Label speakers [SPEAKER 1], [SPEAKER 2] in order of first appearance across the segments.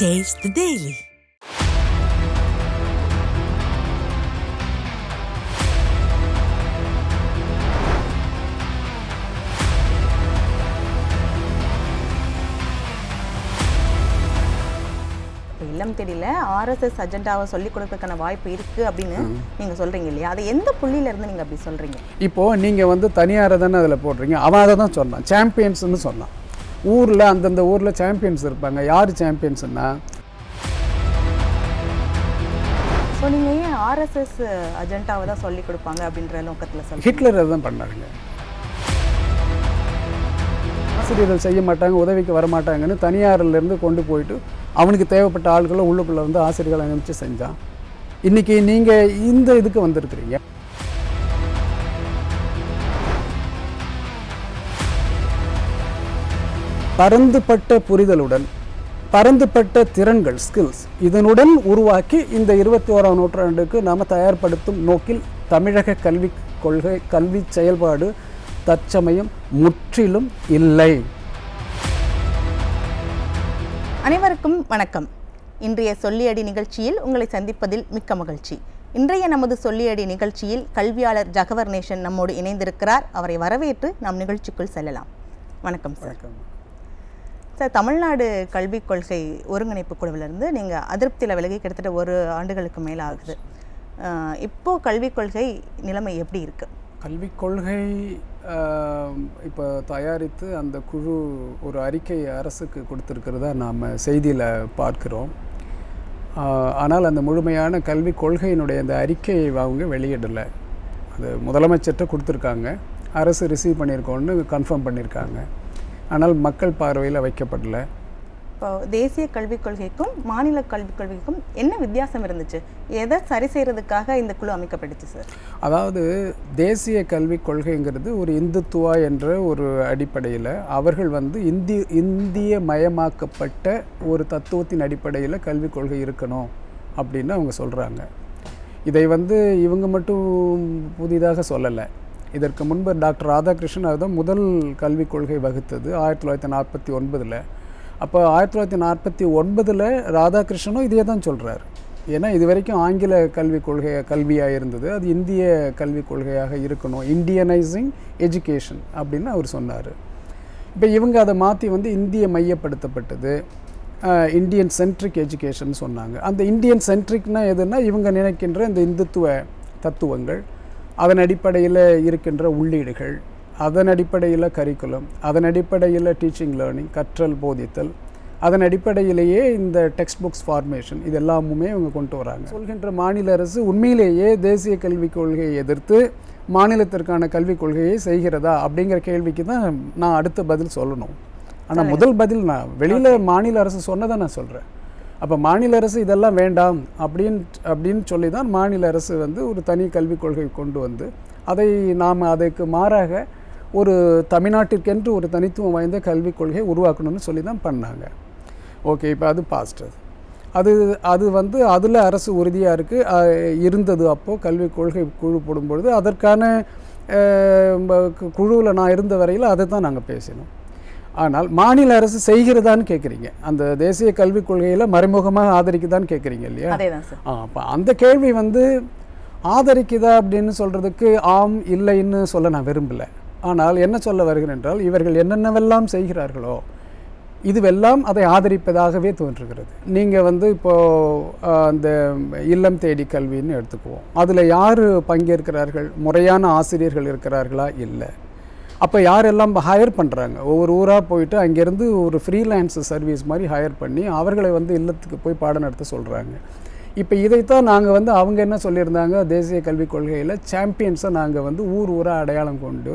[SPEAKER 1] Taste the Daily.
[SPEAKER 2] இல்லம் தேடியில் RSS அஜெண்டாவை சொல்லிக் கொடுக்கறதுக்கான வாய்ப்பு இருக்குது அப்படின்னு நீங்கள் சொல்கிறீங்க இல்லையா? அது எந்த புள்ளியில இருந்து நீங்கள் அப்படி சொல்கிறீங்க
[SPEAKER 3] இப்போது நீங்கள் வந்து தனியாரை தானே அதில் போடுறீங்க? அவன் அதை தான் சொன்னான். சாம்பியன்ஸ்னு சொன்னான். ஊரில் அந்தந்த ஊரில் சாம்பியன்ஸ் இருப்பாங்க. யார் சாம்பியன்ஸ்னா
[SPEAKER 2] ஸோ நீங்கள் ஏன் ஆர்எஸ்எஸ் அஜெண்டாவை தான் சொல்லிக் கொடுப்பாங்க அப்படின்ற நோக்கத்தில் சொல்லுங்கள்
[SPEAKER 3] ஹிட்லர் தான் பண்ணாருங்க. ஆசிரியர்கள் செய்ய மாட்டாங்க உதவிக்கு வர மாட்டாங்கன்னு தனியார்ல இருந்து கொண்டு போயிட்டு அவனுக்கு தேவைப்பட்ட ஆட்களை உள்ளுக்குள்ளே வந்து ஆசிரியர்களை அனுப்பிச்சு செஞ்சான். இன்றைக்கி நீங்கள் இந்த இதுக்கு வந்திருக்கிறீங்க. பரந்துபட்ட புரிதலுடன் பரந்துபட்ட திறன்கள் ஸ்கில்ஸ் இதனுடன் உருவாக்கி இந்த இருபத்தி ஓராம் நூற்றாண்டுக்கு நாம் தயார்படுத்தும் நோக்கில் தமிழக கல்விக் கொள்கை கல்வி செயல்பாடு தற்சமயம் முற்றிலும் இல்லை.
[SPEAKER 2] அனைவருக்கும் வணக்கம். இன்றைய சொல்லியடி நிகழ்ச்சியில் உங்களை சந்திப்பதில் மிக்க மகிழ்ச்சி. இன்றைய நமது சொல்லியடி நிகழ்ச்சியில் கல்வியாளர் ஜகவர் நேஷன் நம்மோடு இணைந்திருக்கிறார். அவரை வரவேற்று நாம் நிகழ்ச்சிக்குள் செல்லலாம். வணக்கம் சார். சார் தமிழ்நாடு கல்விக் கொள்கை ஒருங்கிணைப்பு குழுவிலிருந்து நீங்கள் அதிருப்தியில் விலகி கிட்டத்தட்ட ஒரு ஆண்டுகளுக்கு மேலே ஆகுது இப்போது கல்விக் கொள்கை நிலைமை எப்படி இருக்குது
[SPEAKER 3] கல்விக் கொள்கை இப்போ தயாரித்து அந்த குழு ஒரு அறிக்கை அரசுக்கு கொடுத்துருக்கிறதா நாம் செய்தியில் பார்க்கிறோம். ஆனால் அந்த முழுமையான கல்விக் கொள்கையினுடைய அந்த அறிக்கையை அவங்க வெளியிடலை. அது முதலமைச்சர்கிட்ட கொடுத்துருக்காங்க. அரசு ரிசீவ் பண்ணியிருக்கோன்னு கன்ஃபார்ம் பண்ணியிருக்காங்க. ஆனால் மக்கள் பார்வையில் வைக்கப்படல.
[SPEAKER 2] இப்போ தேசிய கல்விக் கொள்கைக்கும் மாநில கல்விக் கொள்கைக்கும் என்ன வித்தியாசம் இருந்துச்சு? எதை சரி செய்யறதுக்காக இந்த குழு அமைக்கப்பட்டுச்சு சார்?
[SPEAKER 3] அதாவது தேசிய கல்விக் கொள்கைங்கிறது ஒரு இந்துத்துவா என்ற ஒரு அடிப்படையில் அவர்கள் வந்து இந்தி இந்திய மயமாக்கப்பட்ட ஒரு தத்துவத்தின் அடிப்படையில் கல்விக் கொள்கை இருக்கணும் அப்படின்னு அவங்க சொல்கிறாங்க இதை வந்து இவங்க மட்டும் புதிதாக சொல்லலை. இதற்கு முன்பு டாக்டர் ராதாகிருஷ்ணன் அதுதான் முதல் கல்விக் கொள்கை வகுத்தது ஆயிரத்தி தொள்ளாயிரத்தி நாற்பத்தி ஒன்பதில். அப்போ ஆயிரத்தி தொள்ளாயிரத்தி நாற்பத்தி ஒன்பதில் ராதாகிருஷ்ணனும் இதே தான் சொல்கிறார் ஏன்னா இது வரைக்கும் ஆங்கில கல்விக் கொள்கை கல்வியாக இருந்தது. அது இந்திய கல்விக் கொள்கையாக இருக்கணும். இந்தியனைசிங் எஜுகேஷன் அப்படின்னு அவர் சொன்னார். இப்போ இவங்க அதை மாற்றி வந்து இந்திய மையப்படுத்தப்பட்டது. இந்தியன் சென்ட்ரிக் எஜுகேஷன் சொன்னாங்க. அந்த இந்தியன் சென்ட்ரிக்னால் எதுன்னா இவங்க நினைக்கின்ற இந்த இந்துத்துவ தத்துவங்கள் அதன் அடிப்படையில் இருக்கின்ற உள்ளீடுகள் அதன் அடிப்படையில் கரிக்குலம் அதன் அடிப்படையில் டீச்சிங் லேர்னிங் கற்றல் போதித்தல் அதன் அடிப்படையிலேயே இந்த டெக்ஸ்ட் புக்ஸ் ஃபார்மேஷன் இது எல்லாமுமே இவங்க கொண்டு வராங்க. சொல்கின்ற மாநில அரசு உண்மையிலேயே தேசிய கல்விக் கொள்கையை எதிர்த்து மாநிலத்திற்கான கல்விக் கொள்கையை செய்கிறதா அப்படிங்கிற கேள்விக்கு தான் நான் அடுத்த பதில் சொல்லணும். ஆனால் முதல் பதில் நான் வெளியில் மாநில அரசு சொன்னதை நான் சொல்கிறேன் அப்போ மாநில அரசு இதெல்லாம் வேண்டாம் அப்படின்னு அப்படின்னு சொல்லி தான் மாநில அரசு வந்து ஒரு தனி கல்விக் கொள்கை கொண்டு வந்து அதை நாம் அதுக்கு மாறாக ஒரு தமிழ்நாட்டிற்கென்று ஒரு தனித்துவம் வாய்ந்த கல்விக் கொள்கையை உருவாக்கணும்னு சொல்லி தான் பண்ணாங்க. ஓகே இப்போ அது பாஸ்ட் அது அது அது வந்து அதில் அரசு உறுதியாக இருக்குது இருந்தது அப்போது கல்விக் கொள்கை குழு போடும்பொழுது. அதற்கான குழுவில் நான் இருந்த வரையில் அதை தான் நாங்கள் பேசினோம். ஆனால் மாநில அரசு செய்கிறதான்னு கேட்குறீங்க அந்த தேசிய கல்விக் கொள்கையில் மறைமுகமாக ஆதரிக்குதான்னு கேட்குறீங்க இல்லையா? ஆ அப்போ அந்த கேள்வி வந்து ஆதரிக்குதா அப்படின்னு சொல்கிறதுக்கு ஆம் இல்லைன்னு சொல்ல நான் விரும்பலை. ஆனால் என்ன சொல்ல வருகிறேன் என்றால் இவர்கள் என்னென்னவெல்லாம் செய்கிறார்களோ இதுவெல்லாம் அதை ஆதரிப்பதாகவே தோன்றுகிறது. நீங்கள் வந்து இப்போது அந்த இல்லம் தேடி கல்வின்னு எடுத்துக்குவோம். அதில் யார் பங்கேற்கிறார்கள்? முறையான ஆசிரியர்கள் இருக்கிறார்களா? இல்லை. அப்போ யாரெல்லாம் ஹையர் பண்ணுறாங்க ஒவ்வொரு ஊராக போயிட்டு அங்கேருந்து ஒரு ஃப்ரீலான்ஸ் சர்வீஸ் மாதிரி ஹையர் பண்ணி அவர்களை வந்து இல்லத்துக்கு போய் பாடம் நடத்த சொல்கிறாங்க இப்போ இதைத்தான் நாங்கள் வந்து அவங்க என்ன சொல்லியிருந்தாங்க? தேசிய கல்விக் கொள்கையில் சாம்பியன்ஸை நாங்கள் வந்து ஊர் ஊராக அடையாளம் கொண்டு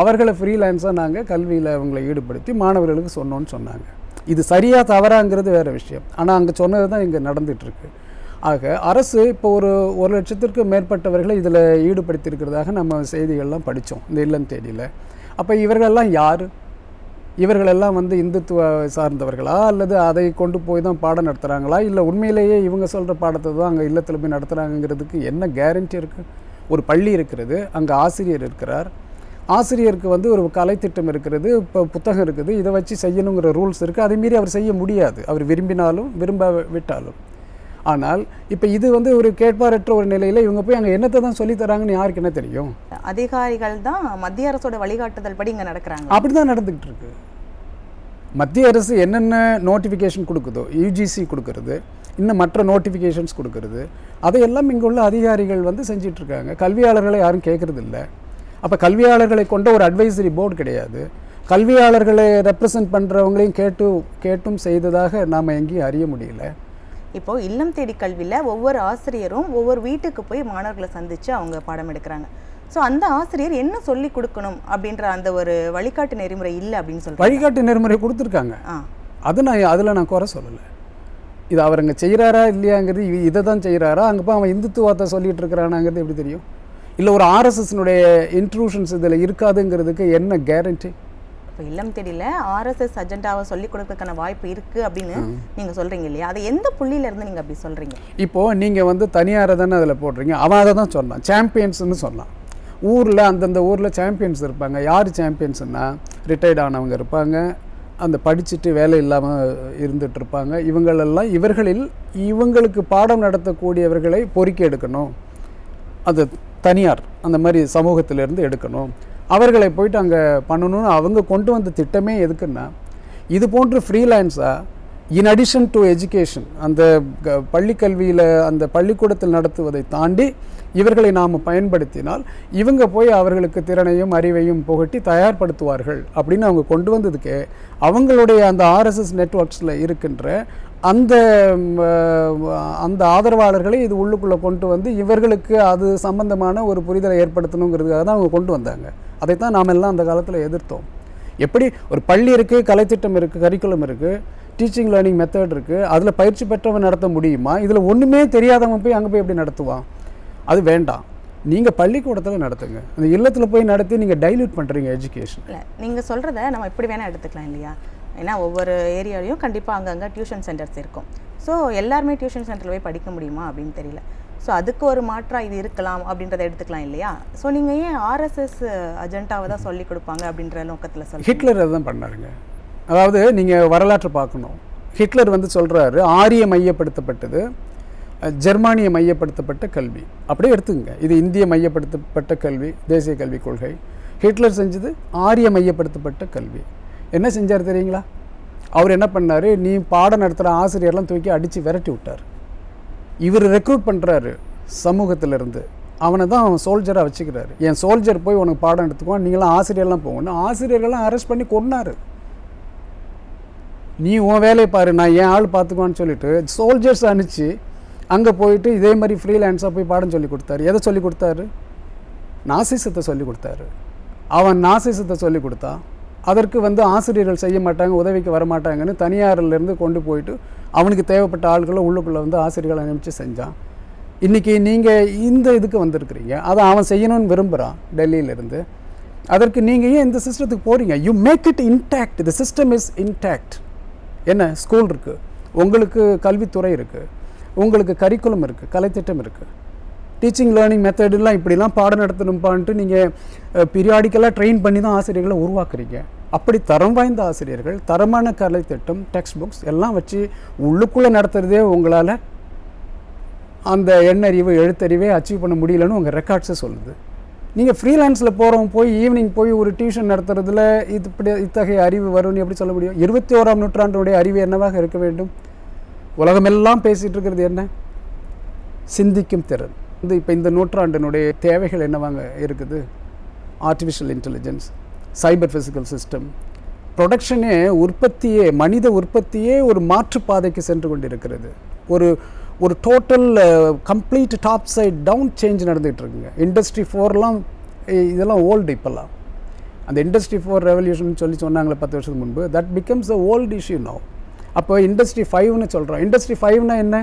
[SPEAKER 3] அவர்களை ஃப்ரீலான்ஸாக நாங்கள் கல்வியில் அவங்களை ஈடுபடுத்தி மாணவர்களுக்கு சொன்னோன்னு சொன்னாங்க. இது சரியாக தவறாங்கிறது வேறு விஷயம். ஆனால் அங்கே சொன்னது தான் இங்கே நடந்துகிட்ருக்கு ஆக அரசு இப்போ ஒரு ஒரு லட்சத்திற்கு மேற்பட்டவர்களை இதில் ஈடுபடுத்தியிருக்கிறதாக நம்ம செய்திகள்லாம் படித்தோம் இந்த இல்லம் தேடியில் அப்போ இவர்களெல்லாம் யார்? இவர்களெல்லாம் வந்து இந்துத்துவ சார்ந்தவர்களா? அல்லது அதை கொண்டு போய் தான் பாடம் நடத்துகிறாங்களா இல்லை உண்மையிலேயே இவங்க சொல்கிற பாடத்தை தான் அங்கே இல்லத்தில் போய் நடத்துகிறாங்கங்கிறதுக்கு என்ன கேரண்டி இருக்குது ஒரு பள்ளி இருக்கிறது அங்கே ஆசிரியர் இருக்கிறார். ஆசிரியருக்கு வந்து ஒரு கலைத்திட்டம் இருக்கிறது இப்போ புத்தகம் இருக்குது இதை வச்சு செய்யணுங்கிற ரூல்ஸ் இருக்குது அதை மீறி அவர் செய்ய முடியாது. அவர் விரும்பினாலும் விரும்ப விட்டாலும் ஆனால் இப்போ இது வந்து ஒரு கேட்பாரற்ற ஒரு நிலையில் இவங்க போய் அங்கே என்னத்தை தான் சொல்லித் தராங்கன்னு யாருக்கு என்ன தெரியும்?
[SPEAKER 2] அதிகாரிகள் தான் மத்திய அரசோட வழிகாட்டுதல் படி இங்க நடக்கிறாங்க.
[SPEAKER 3] அப்படி தான் நடந்துக்கிட்டு இருக்கு. மத்திய அரசு என்னென்ன நோட்டிஃபிகேஷன் கொடுக்குதோ யூஜிசி கொடுக்கறது இன்னும் மற்ற நோட்டிஃபிகேஷன்ஸ் கொடுக்கறது அதையெல்லாம் இங்கே உள்ள அதிகாரிகள் வந்து செஞ்சிட்டு இருக்காங்க. கல்வியாளர்களை யாரும் கேட்கறது இல்லை. அப்போ கல்வியாளர்களை கொண்ட ஒரு அட்வைசரி போர்டு கிடையாது. கல்வியாளர்களை ரெப்ரசன்ட் பண்ணுறவங்களையும் கேட்டு கேட்டும் செய்ததாக நாம் எங்கேயும் அறிய முடியல.
[SPEAKER 2] இப்போ இல்லம் தேடி கல்வியில ஒவ்வொரு ஆசிரியரும் ஒவ்வொரு வீட்டுக்கு போய் மாணவர்களை சந்திச்சு அவங்க பாடம் எடுக்கிறாங்க. ஸோ அந்த ஆசிரியர் என்ன சொல்லி கொடுக்கணும் அப்படின்ற அந்த ஒரு வழிகாட்டு நெறிமுறை இல்லை அப்படின்னு சொல்றாங்க.
[SPEAKER 3] வழிகாட்டு நெறிமுறை கொடுத்துருக்காங்க.
[SPEAKER 2] ஆ.
[SPEAKER 3] அது நான் அதில் நான் குறை சொல்லலை. இது அவர் அங்கே செய்கிறாரா இல்லையாங்கிறது இதை தான் செய்கிறாரா அங்கே போய் அவன் இந்துத்துவத்தை சொல்லிட்டு இருக்கிறானாங்கிறது எப்படி தெரியும்? இல்லை ஒரு ஆர்எஸ்எஸ்னுடைய இன்ட்ரூஷன்ஸ் இதில் இருக்காதுங்கிறதுக்கு என்ன கேரண்டி
[SPEAKER 2] இப்போ இல்லம் தேடியில ஆர்எஸ்எஸ் அஜெண்டாவை சொல்லி கொடுக்கறதுக்கான வாய்ப்பு இருக்கு அப்படின்னு நீங்க சொல்றீங்க இல்லையா? அதை எந்த புள்ளியில இருந்து நீங்க அப்படி சொல்றீங்க?
[SPEAKER 3] இப்போது நீங்கள் வந்து தனியாரை தானே அதில் போடுறீங்க. அவன் அதை தான் சொன்னான் சாம்பியன்ஸ்னு சொன்னான் ஊரில் அந்தந்த ஊரில் சாம்பியன்ஸ் இருப்பாங்க. யார் சாம்பியன்ஸ்னா ரிட்டையர்ட் ஆனவங்க இருப்பாங்க. அந்த படிச்சுட்டு வேலை இல்லாமல் இருந்துட்டு இருப்பாங்க. இவங்களெல்லாம் இவர்களில் இவங்களுக்கு பாடம் நடத்தக்கூடியவர்களை பொறுக்கி எடுக்கணும். அது தனியார் அந்த மாதிரி சமூகத்திலேருந்து எடுக்கணும். அவர்களை போயிட்டு அங்கே பண்ணணும்னு அவங்க கொண்டு வந்த திட்டமே எதுக்குன்னா இது போன்று ஃப்ரீலான்ஸாக இன் அடிஷன் டு எஜுகேஷன் அந்த க- பள்ளிக்கல்வியில் அந்த பள்ளிக்கூடத்தில் நடத்துவதை தாண்டி இவர்களை நாம் பயன்படுத்தினால் இவங்க போய் அவர்களுக்கு திறனையும் அறிவையும் புகட்டி தயார்படுத்துவார்கள் அப்படின்னு அவங்க கொண்டு வந்ததுக்கு அவங்களுடைய அந்த ஆர்எஸ்எஸ் நெட்ஒர்க்ஸில் இருக்கின்ற அந்த அந்த ஆதரவாளர்களை இது உள்ளுக்குள்ளே கொண்டு வந்து இவர்களுக்கு அது சம்பந்தமான ஒரு புரிதலை ஏற்படுத்தணுங்கிறதுக்காக தான் அவங்க கொண்டு வந்தாங்க. அதைத்தான் நாம் எல்லாம் அந்த காலத்தில் எதிர்த்தோம். எப்படி? ஒரு பள்ளி இருக்குது கலைத்திட்டம் இருக்குது கரிக்குலம் இருக்குது டீச்சிங் லேர்னிங் மெத்தட் இருக்குது அதில் பயிற்சி பெற்றவன் நடத்த முடியுமா? இதில் ஒன்றுமே தெரியாதவன் போய் அங்கே போய் எப்படி நடத்துவான் அது வேண்டாம். நீங்கள் பள்ளிக்கூடத்தில் நடத்துங்க. அந்த இல்லத்தில் போய் நடத்தி நீங்கள் டைல்யூட் பண்ணுறீங்க எஜுகேஷன்
[SPEAKER 2] இல்லை நீங்கள் சொல்கிறத நம்ம இப்படி வேணால் எடுத்துக்கலாம் இல்லையா? ஏன்னா ஒவ்வொரு ஏரியாலையும் கண்டிப்பாக அங்கங்கே டியூஷன் சென்டர்ஸ் இருக்கும். ஸோ எல்லாருமே டியூஷன் சென்டரில் போய் படிக்க முடியுமா அப்படின்னு தெரியல. ஸோ அதுக்கு ஒரு மாற்றம் இது இருக்கலாம் அப்படின்றத எடுத்துக்கலாம் இல்லையா? ஸோ நீங்கள் ஏன் ஆர்எஸ்எஸ் அஜெண்டாவை தான் சொல்லி கொடுப்பாங்க அப்படின்ற நோக்கத்தில் சொல்லி
[SPEAKER 3] ஹிட்லர் அதை தான் பண்ணாருங்க. அதாவது நீங்கள் வரலாற்றை பார்க்கணும். ஹிட்லர் வந்து சொல்கிறாரு ஆரிய மையப்படுத்தப்பட்டது ஜெர்மானிய மையப்படுத்தப்பட்ட கல்வி. அப்படியே எடுத்துங்க இது இந்திய மையப்படுத்தப்பட்ட கல்வி தேசிய கல்விக் கொள்கை. ஹிட்லர் செஞ்சது ஆரிய மையப்படுத்தப்பட்ட கல்வி. என்ன செஞ்சார் தெரியுங்களா? அவர் என்ன பண்ணார்? நீ பாடம் நடத்துகிற ஆசிரியர்லாம் தூக்கி அடித்து விரட்டி விட்டார். இவர் ரெக்ரூட் பண்ணுறாரு சமூகத்திலிருந்து. அவனை தான் அவன் சோல்ஜராக வச்சுக்கிறாரு. என் சோல்ஜர் போய் உனக்கு பாடம் எடுத்துக்குவான் நீங்களாம் ஆசிரியர்லாம் போகணும் ஆசிரியர்கள்லாம் அரெஸ்ட் பண்ணி கொண்டாரு நீ உன் வேலையை பாரு நான் என் ஆள் பார்த்துக்குவான்னு சொல்லிட்டு சோல்ஜர்ஸ் அனுப்பிச்சு அங்கே போயிட்டு இதே மாதிரி ஃப்ரீலான்ஸாக போய் பாடம் சொல்லி கொடுத்தாரு. எதை சொல்லி கொடுத்தாரு? நாசிசத்தை சொல்லி கொடுத்தாரு. அவன் நாசிசத்தை சொல்லி கொடுத்தான் அதற்கு வந்து ஆசிரியர்கள் செய்ய மாட்டாங்க உதவிக்கு வர மாட்டாங்கன்னு கொண்டு போயிட்டு அவனுக்கு தேவைப்பட்ட ஆட்களை உள்ளுக்குள்ளே வந்து ஆசிரியர்களை அனுப்பிச்சு செஞ்சான். இன்றைக்கி நீங்கள் இந்த இதுக்கு வந்திருக்கிறீங்க. அதை அவன் செய்யணும்னு விரும்புகிறான் டெல்லியிலேருந்து. அதற்கு நீங்கள் ஏன் இந்த சிஸ்டத்துக்கு போகிறீங்க you make it intact the system is intact என்ன? ஸ்கூல் இருக்குது உங்களுக்கு கல்வித்துறை இருக்குது உங்களுக்கு கரிக்குலம் இருக்குது கலைத்திட்டம் இருக்குது டீச்சிங் லேர்னிங் மெத்தடெல்லாம் இப்படிலாம் பாடம் நடத்தணும்பான்ட்டு நீங்கள் பீரியாடிக்கலாக ட்ரெயின் பண்ணி தான் ஆசிரியர்களை உருவாக்குறீங்க. அப்படி தரம் வாய்ந்த ஆசிரியர்கள் தரமான கலைத்திட்டம் டெக்ஸ்ட் புக்ஸ் எல்லாம் வச்சு உள்ளுக்குள்ளே நடத்துகிறதே உங்களால் அந்த எண்ணறிவு எழுத்தறிவே அச்சீவ் பண்ண முடியலன்னு உங்கள் ரெக்கார்ட்ஸை சொல்லுது. நீங்கள் ஃப்ரீலான்ஸில் போகிறவங்க போய் ஈவினிங் போய் ஒரு டியூஷன் நடத்துறதுல இது இப்படி இத்தகைய அறிவு வரும்னு எப்படி சொல்ல முடியும்? இருபத்தி ஓராம் நூற்றாண்டுடைய அறிவு என்னவாக இருக்க வேண்டும்? உலகமெல்லாம் பேசிகிட்டு இருக்கிறது என்ன? சிந்திக்கும் திறன். வந்து இப்போ இந்த நூற்றாண்டினுடைய தேவைகள் என்னவாங்க இருக்குது? Artificial intelligence cyber physical system ப்ரொடக்ஷனே உற்பத்தியே மனித உற்பத்தியே ஒரு மாற்றுப்பாதைக்கு சென்று கொண்டிருக்கிறது. ஒரு ஒரு total complete top side down change நடந்துகிட்டு இருக்குங்க. இண்டஸ்ட்ரி ஃபோர்லாம் இதெல்லாம் ஓல்டு இப்போல்லாம். அந்த இண்டஸ்ட்ரி ஃபோர் ரெவல்யூஷன் சொல்லி சொன்னாங்களே பத்து வருஷத்துக்கு முன்பு that becomes a old issue no அப்போ இண்டஸ்ட்ரி ஃபைவ்னு சொல்கிறோம் இண்டஸ்ட்ரி ஃபைவ்னா என்ன?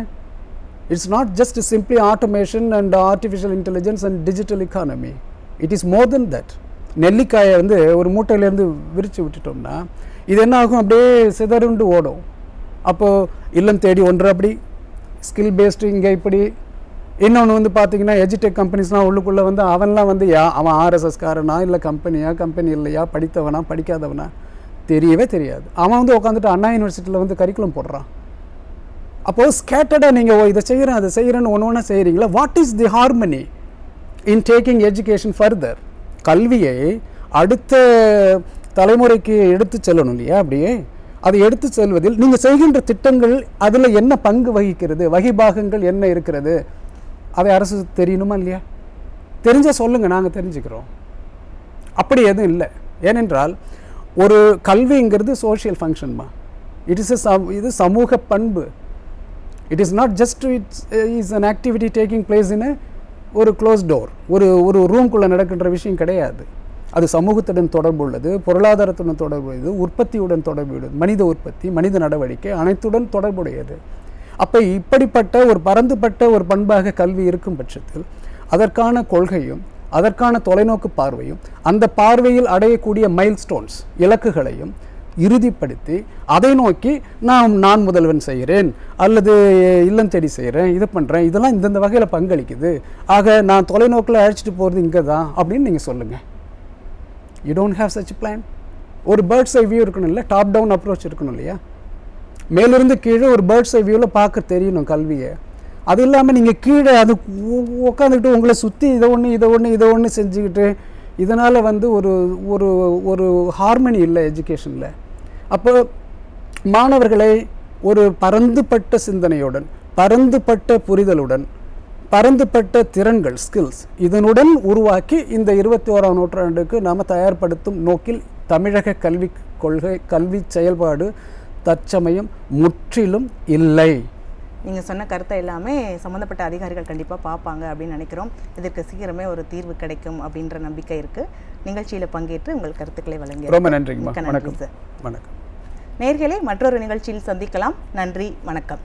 [SPEAKER 3] It's not just simply automation and artificial intelligence and digital economy it is more than that நெல்லிக்காயை வந்து ஒரு மூட்டையிலேருந்து விரித்து விட்டுட்டோம்னா இது என்ன ஆகும்? அப்படியே சிதறுண்டு ஓடும். அப்போது இல்லம் தேடி ஒன்று அப்படி ஸ்கில் பேஸ்டு இங்கே இப்படி. இன்னொன்று வந்து பார்த்தீங்கன்னா எஜிடெக் கம்பெனிஸ்லாம் உள்ளுக்குள்ளே வந்து அவன்லாம் வந்து யா அவன் ஆர்எஸ்எஸ்காரனா இல்லை கம்பெனியா கம்பெனி இல்லையா படித்தவனா படிக்காதவனா? தெரியவே தெரியாது. அவன் வந்து உட்காந்துட்டு அண்ணா யூனிவர்சிட்டியில் வந்து கரிக்குலம் போடுறான். அப்போது ஸ்கேட்டர்டாக நீங்கள் ஓ இதை செய்கிறேன் அதை செய்கிறேன்னு ஒன்று ஒன்றா செய்கிறீங்களா what is the harmony in taking education further கல்வியை அடுத்த தலைமுறைக்கு எடுத்து செல்லணும் இல்லையா? அப்படியே அதை எடுத்து செல்வதில் நீங்கள் செய்கின்ற திட்டங்கள் அதில் என்ன பங்கு வகிக்கிறது? வகிபாகங்கள் என்ன இருக்கிறது? அதை அரசு தெரியணுமா இல்லையா? தெரிஞ்சால் சொல்லுங்கள் நாங்கள் தெரிஞ்சுக்கிறோம். அப்படி எதுவும் இல்லை. ஏனென்றால் ஒரு கல்விங்கிறது சோஷியல் ஃபங்க்ஷன்மா இட் இஸ் இது சமூக பண்பு. It is not just it's is an activity taking place in ஒரு க்ளோஸ் டோர் ஒரு ஒரு ரூம்குள்ளே நடக்கின்ற விஷயம் கிடையாது. அது சமூகத்துடன் தொடர்புள்ளது பொருளாதாரத்துடன் தொடர்புடையது உற்பத்தியுடன் தொடர்புடையது மனித உற்பத்தி மனித நடவடிக்கை அனைத்துடன் தொடர்புடையது. அப்போ இப்படிப்பட்ட ஒரு பரந்துபட்ட ஒரு பண்பாக கல்வி இருக்கும் பட்சத்தில் அதற்கான கொள்கையும் அதற்கான தொலைநோக்கு பார்வையும் அந்த பார்வையில் அடையக்கூடிய மைல்ஸ்டோன்ஸ் இலக்குகளையும் இறுதிப்படுத்தி அதை நோக்கி நான் நான் முதல்வன் செய்கிறேன் அல்லது இல்லம் தேடி செய்கிறேன் இதை பண்ணுறேன் இதெல்லாம் இந்தந்த வகையில் பங்களிக்குது. ஆக நான் தொலைநோக்கில் அழைச்சிட்டு போகிறது இங்கே தான் அப்படின்னு நீங்கள் சொல்லுங்கள் you don't have such plan ஒரு பேர்ட்ஸ் ஐ வியூ இருக்கணும் இல்லை? டாப் டவுன் அப்ரோச் இருக்கணும் இல்லையா? மேலிருந்து கீழே ஒரு பேர்ட்ஸ் ஐ வியூவில் பார்க்க தெரியணும் கல்வியை. அது இல்லாமல் நீங்கள் கீழே அது உட்காந்துக்கிட்டு உங்களை சுற்றி இதை ஒன்று இதை ஒன்று இதை ஒன்று செஞ்சுக்கிட்டு இதனால் வந்து ஒரு ஒரு ஒரு ஹார்மனி இல்லை எஜுகேஷனில் அப்போ மாணவர்களை ஒரு பரந்துபட்ட சிந்தனையுடன் பரந்துபட்ட புரிதலுடன் பரந்துபட்ட திறன்கள் ஸ்கில்ஸ் இதனுடன் உருவாக்கி இந்த இருபத்தி ஓராம் நூற்றாண்டுக்கு நாம் தயார்படுத்தும் நோக்கில் தமிழக கல்வி கொள்கை கல்வி செயல்பாடு தற்சமயம் முற்றிலும் இல்லை.
[SPEAKER 2] நீங்கள் சொன்ன கருத்தை எல்லாமே சம்மந்தப்பட்ட அதிகாரிகள் கண்டிப்பாக பார்ப்பாங்க அப்படின்னு நினைக்கிறோம். இதற்கு சீக்கிரமே ஒரு தீர்வு கிடைக்கும் அப்படின்ற நம்பிக்கை இருக்குது நிகழ்ச்சியில் பங்கேற்று உங்கள் கருத்துக்களை வழங்கி
[SPEAKER 3] ரொம்ப
[SPEAKER 2] நன்றி
[SPEAKER 3] வணக்கம்.
[SPEAKER 2] சார்.
[SPEAKER 3] வணக்கம்.
[SPEAKER 2] நேர்களே மற்றொரு நிகழ்ச்சியில் சந்திக்கலாம். நன்றி வணக்கம்.